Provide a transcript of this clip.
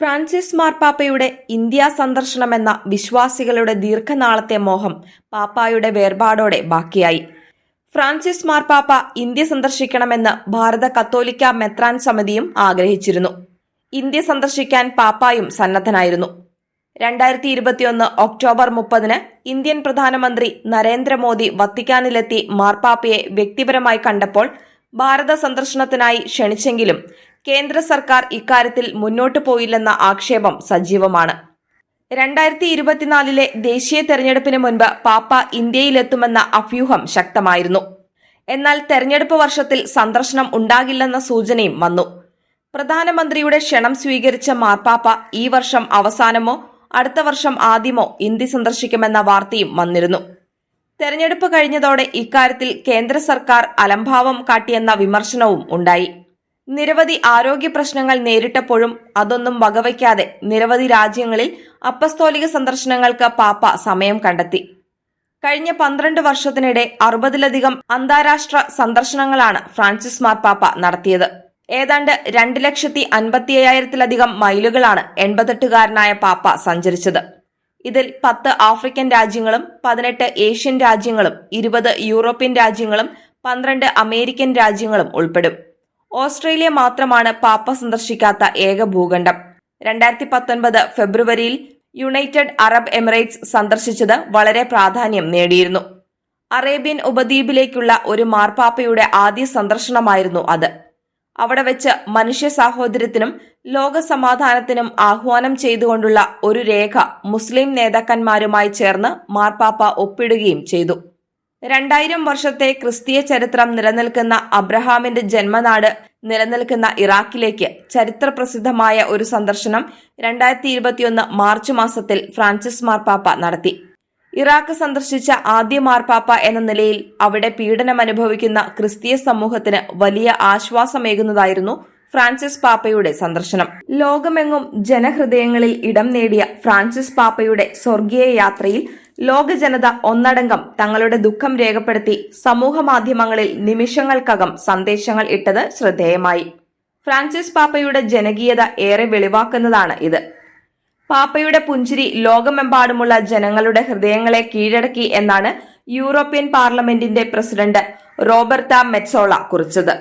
Francis മാർപ്പാപ്പയുടെ India സന്ദർശനമെന്ന വിശ്വാസികളുടെ ദീർഘനാളത്തെ മോഹം പാപ്പായുടെ വേർപാടോടെ ബാക്കിയായി. ഫ്രാൻസിസ് മാർപ്പാപ്പ ഇന്ത്യ സന്ദർശിക്കണമെന്ന് ഭാരത കത്തോലിക്ക മെത്രാൻ സമിതിയും ആഗ്രഹിച്ചിരുന്നു. ഇന്ത്യ സന്ദർശിക്കാൻ പാപ്പായും സന്നദ്ധനായിരുന്നു. രണ്ടായിരത്തി ഇരുപത്തിയൊന്ന് ഒക്ടോബർ മുപ്പതിന് ഇന്ത്യൻ പ്രധാനമന്ത്രി നരേന്ദ്രമോദി വത്തിക്കാനിലെത്തി മാർപ്പാപ്പയെ വ്യക്തിപരമായി കണ്ടപ്പോൾ ഭാരത സന്ദർശനത്തിനായി ക്ഷണിച്ചെങ്കിലും കേന്ദ്ര സർക്കാർ ഇക്കാര്യത്തിൽ മുന്നോട്ടു പോയില്ലെന്ന ആക്ഷേപം സജീവമാണ്. രണ്ടായിരത്തി ഇരുപത്തിനാലിലെ ദേശീയ തെരഞ്ഞെടുപ്പിന് മുൻപ് പാപ്പ ഇന്ത്യയിലെത്തുമെന്ന അഭ്യൂഹം ശക്തമായിരുന്നു. എന്നാൽ തെരഞ്ഞെടുപ്പ് വർഷത്തിൽ സന്ദർശനം ഉണ്ടാകില്ലെന്ന സൂചനയും വന്നു. പ്രധാനമന്ത്രിയുടെ ക്ഷണം സ്വീകരിച്ച മാർപ്പാപ്പ ഈ വർഷം അവസാനമോ അടുത്ത വർഷം ആദ്യമോ ഇന്ത്യ സന്ദർശിക്കുമെന്ന വാർത്തയും വന്നിരുന്നു. തെരഞ്ഞെടുപ്പ് കഴിഞ്ഞതോടെ ഇക്കാര്യത്തിൽ കേന്ദ്ര സർക്കാർ അലംഭാവം കാട്ടിയെന്ന വിമർശനവും ഉണ്ടായി. നിരവധി ആരോഗ്യ പ്രശ്നങ്ങൾ നേരിട്ടപ്പോഴും അതൊന്നും വകവയ്ക്കാതെ നിരവധി രാജ്യങ്ങളിൽ അപ്പസ്തോലിക സന്ദർശനങ്ങൾക്ക് പാപ്പ സമയം കണ്ടെത്തി. കഴിഞ്ഞ പന്ത്രണ്ട് വർഷത്തിനിടെ അറുപതിലധികം അന്താരാഷ്ട്ര സന്ദർശനങ്ങളാണ് ഫ്രാൻസിസ് മാർപ്പാപ്പ നടത്തിയത്. ഏതാണ്ട് രണ്ട് ലക്ഷത്തി അൻപത്തി അയ്യായിരത്തിലധികം മൈലുകളാണ് എൺപത്തെട്ടുകാരനായ പാപ്പ സഞ്ചരിച്ചത്. ഇതിൽ പത്ത് ആഫ്രിക്കൻ രാജ്യങ്ങളും പതിനെട്ട് ഏഷ്യൻ രാജ്യങ്ങളും ഇരുപത് യൂറോപ്യൻ രാജ്യങ്ങളും പന്ത്രണ്ട് അമേരിക്കൻ രാജ്യങ്ങളും ഉൾപ്പെടും. ഓസ്ട്രേലിയ മാത്രമാണ് പാപ്പ സന്ദർശിക്കാത്ത ഏക ഭൂഖണ്ഡം. രണ്ടായിരത്തി പത്തൊൻപത് ഫെബ്രുവരിയിൽ യുണൈറ്റഡ് അറബ് എമിറേറ്റ്സ് സന്ദർശിച്ചത് വളരെ പ്രാധാന്യം നേടിയിരുന്നു. അറേബ്യൻ ഉപദ്വീപിലേക്കുള്ള ഒരു മാർപ്പാപ്പയുടെ ആദ്യ സന്ദർശനമായിരുന്നു അത്. അവിടെ വെച്ച് മനുഷ്യ സാഹോദര്യത്തിനും ലോക സമാധാനത്തിനും ആഹ്വാനം ചെയ്തുകൊണ്ടുള്ള ഒരു രേഖ മുസ്ലിം നേതാക്കന്മാരുമായി ചേർന്ന് മാർപ്പാപ്പ ഒപ്പിടുകയും ചെയ്തു. രണ്ടായിരം വർഷത്തെ ക്രിസ്തീയ ചരിത്രം നിലനിൽക്കുന്ന അബ്രഹാമിന്റെ ജന്മനാട് നിലനിൽക്കുന്ന ഇറാഖിലേക്ക് ചരിത്രപ്രസിദ്ധമായ ഒരു സന്ദർശനം രണ്ടായിരത്തി ഇരുപത്തിയൊന്ന് മാർച്ച് മാസത്തിൽ ഫ്രാൻസിസ് മാർപ്പാപ്പ നടത്തി. ഇറാഖ് സന്ദർശിച്ച ആദ്യ മാർപ്പാപ്പ എന്ന നിലയിൽ അവിടെ പീഡനം അനുഭവിക്കുന്ന ക്രിസ്തീയ സമൂഹത്തിന് വലിയ ആശ്വാസമേകുന്നതായിരുന്നു ഫ്രാൻസിസ് പാപ്പയുടെ സന്ദർശനം. ലോകമെങ്ങും ജനഹൃദയങ്ങളിൽ ഇടം നേടിയ ഫ്രാൻസിസ് പാപ്പയുടെ സ്വർഗീയ യാത്രയിൽ ലോക ജനത ഒന്നടങ്കം തങ്ങളുടെ ദുഃഖം രേഖപ്പെടുത്തി സമൂഹ മാധ്യമങ്ങളിൽ നിമിഷങ്ങൾക്കകം സന്ദേശങ്ങൾ ഇട്ടത് ശ്രദ്ധേയമായി. ഫ്രാൻസിസ് പാപ്പയുടെ ജനകീയത ഏറെ വെളിവാക്കുന്നതാണ് ഇത്. പാപ്പയുടെ പുഞ്ചിരി ലോകമെമ്പാടുമുള്ള ജനങ്ങളുടെ ഹൃദയങ്ങളെ കീഴടക്കി എന്നാണ് യൂറോപ്യൻ പാർലമെന്റിന്റെ പ്രസിഡന്റ് റോബർട്ട മെറ്റ്സോള കുറിച്ചത്.